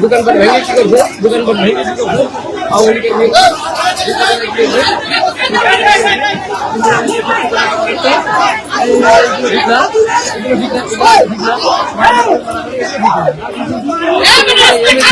দোকান পাট ভেঙে কি করছে দোকান পাট ভেঙে কি নেতা ঠিক